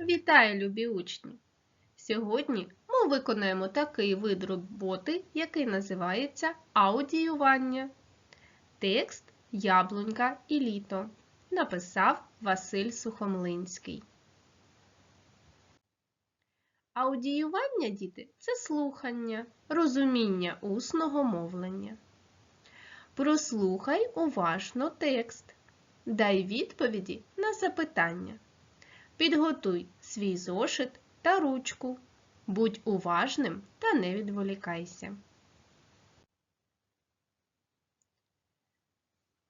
Вітаю, любі учні! Сьогодні ми виконаємо такий вид роботи, який називається аудіювання. Текст Яблунька і літо написав Василь Сухомлинський. Аудіювання, діти, це слухання, розуміння усного мовлення. Прослухай уважно текст. Дай відповіді на запитання. Підготуй свій зошит та ручку. Будь уважним та не відволікайся.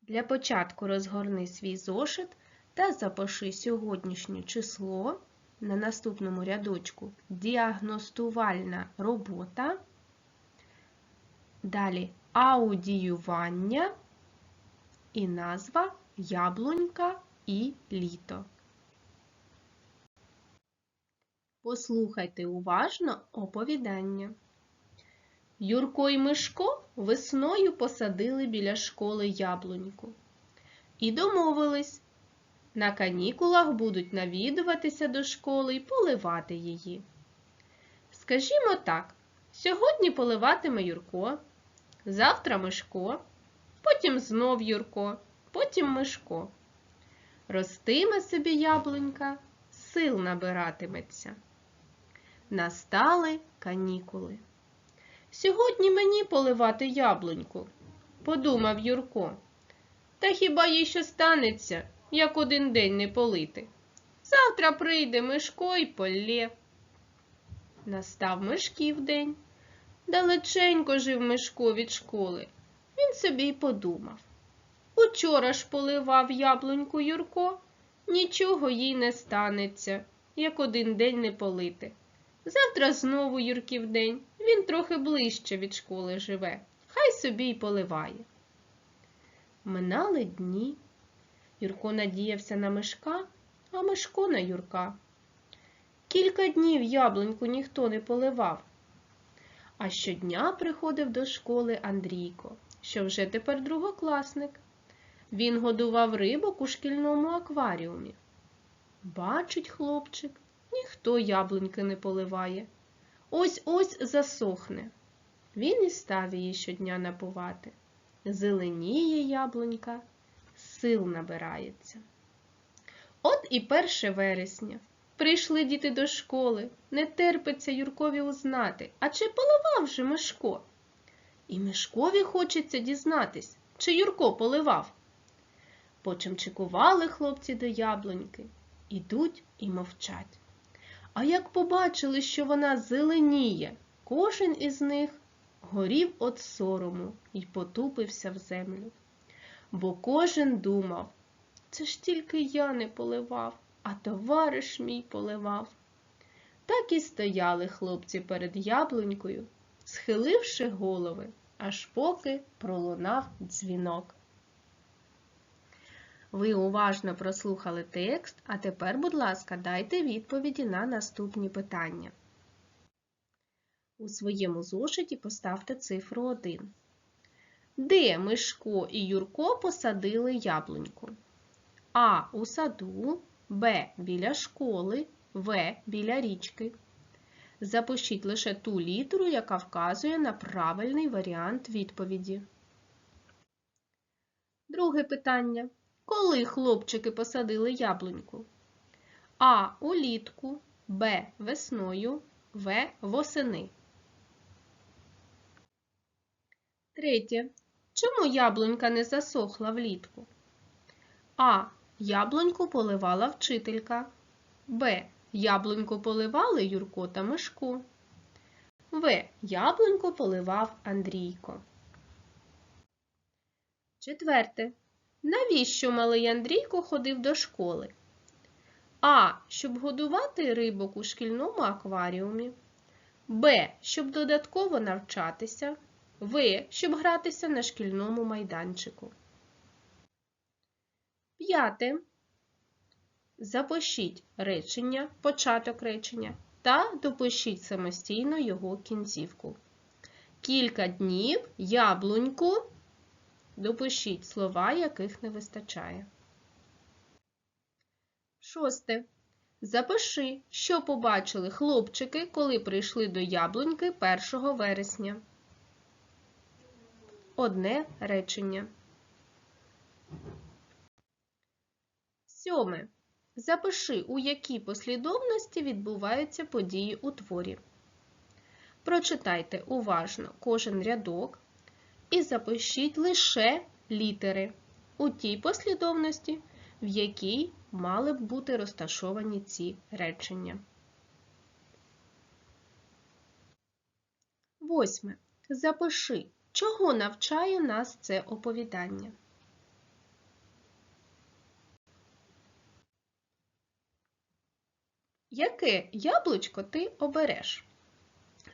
Для початку розгорни свій зошит та запиши сьогоднішнє число на наступному рядочку діагностувальна робота. Далі аудіювання і назва Яблунька і літо. Послухайте уважно оповідання. Юрко і Мишко весною посадили біля школи яблуньку. І домовились, на канікулах будуть навідуватися до школи і поливати її. Скажімо так, сьогодні поливатиме Юрко, завтра Мишко, потім знов Юрко, потім Мишко. Ростиме собі яблунька, сил набиратиметься. Настали канікули. Сьогодні мені поливати яблуньку, подумав Юрко. Та хіба їй що станеться, як один день не полити? Завтра прийде Мишко й полє. Настав Мишків день. Далеченько жив Мишко від школи. Він собі й подумав. Учора ж поливав яблуньку Юрко, нічого їй не станеться, як один день не полити. Завтра знову Юрків день, він трохи ближче від школи живе, хай собі й поливає. Минали дні. Юрко надіявся на мишка, а Мишко на Юрка. Кілька днів яблуньку ніхто не поливав. А щодня приходив до школи Андрійко, що вже тепер другокласник. Він годував рибок у шкільному акваріумі. Бачить хлопчик, ніхто яблуньки не поливає. Ось ось засохне. Він і став її щодня напувати. Зеленіє яблунька, сил набирається. От і перше вересня. Прийшли діти до школи, не терпиться Юркові узнати, а чи поливав же Мишко? І Мишкові хочеться дізнатись, чи Юрко поливав. Почимчикували хлопці до яблуньки, ідуть і мовчать. А як побачили, що вона зеленіє, кожен із них горів від сорому і потупився в землю. Бо кожен думав, це ж тільки я не поливав, а товариш мій поливав. Так і стояли хлопці перед яблунькою, схиливши голови, аж поки пролунав дзвінок. Ви уважно прослухали текст, а тепер, будь ласка, дайте відповіді на наступні питання. У своєму зошиті поставте цифру 1. Де Мишко і Юрко посадили яблуньку? А. У саду, Б. Біля школи, В. Біля річки. Запишіть лише ту літеру, яка вказує на правильний варіант відповіді. Друге питання. Коли хлопчики посадили яблуньку? А. Улітку, Б. Весною, В. Восени. Третє. Чому яблунька не засохла влітку? А. Яблуньку поливала вчителька. Б. Яблуньку поливали Юрко та Мишко. В. Яблуньку поливав Андрійко. Четверте. Навіщо малий Андрійко ходив до школи? А. Щоб годувати рибок у шкільному акваріумі. Б. Щоб додатково навчатися. В. Щоб гратися на шкільному майданчику. П'яте. Запишіть речення, початок речення та допишіть самостійно його кінцівку. Кілька днів яблуньку. Допишіть слова, яких не вистачає. Шосте. Запиши, що побачили хлопчики, коли прийшли до яблуньки 1 вересня. Одне речення. Сьоме. Запиши, у якій послідовності відбуваються події у творі. Прочитайте уважно кожен рядок і запишіть лише літери у тій послідовності, в якій мали б бути розташовані ці речення. Восьме. Запиши, чого навчає нас це оповідання. Яке яблучко ти обереш?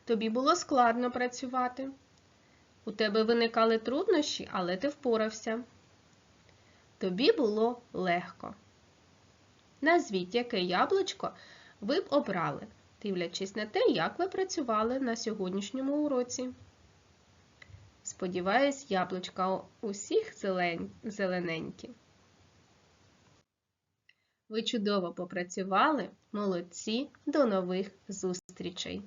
Тобі було складно працювати. У тебе виникали труднощі, але ти впорався. Тобі було легко. Назвіть, яке яблучко ви б обрали, дивлячись на те, як ви працювали на сьогоднішньому уроці. Сподіваюсь, яблучка усіх зелененькі. Ви чудово попрацювали, молодці, до нових зустрічей!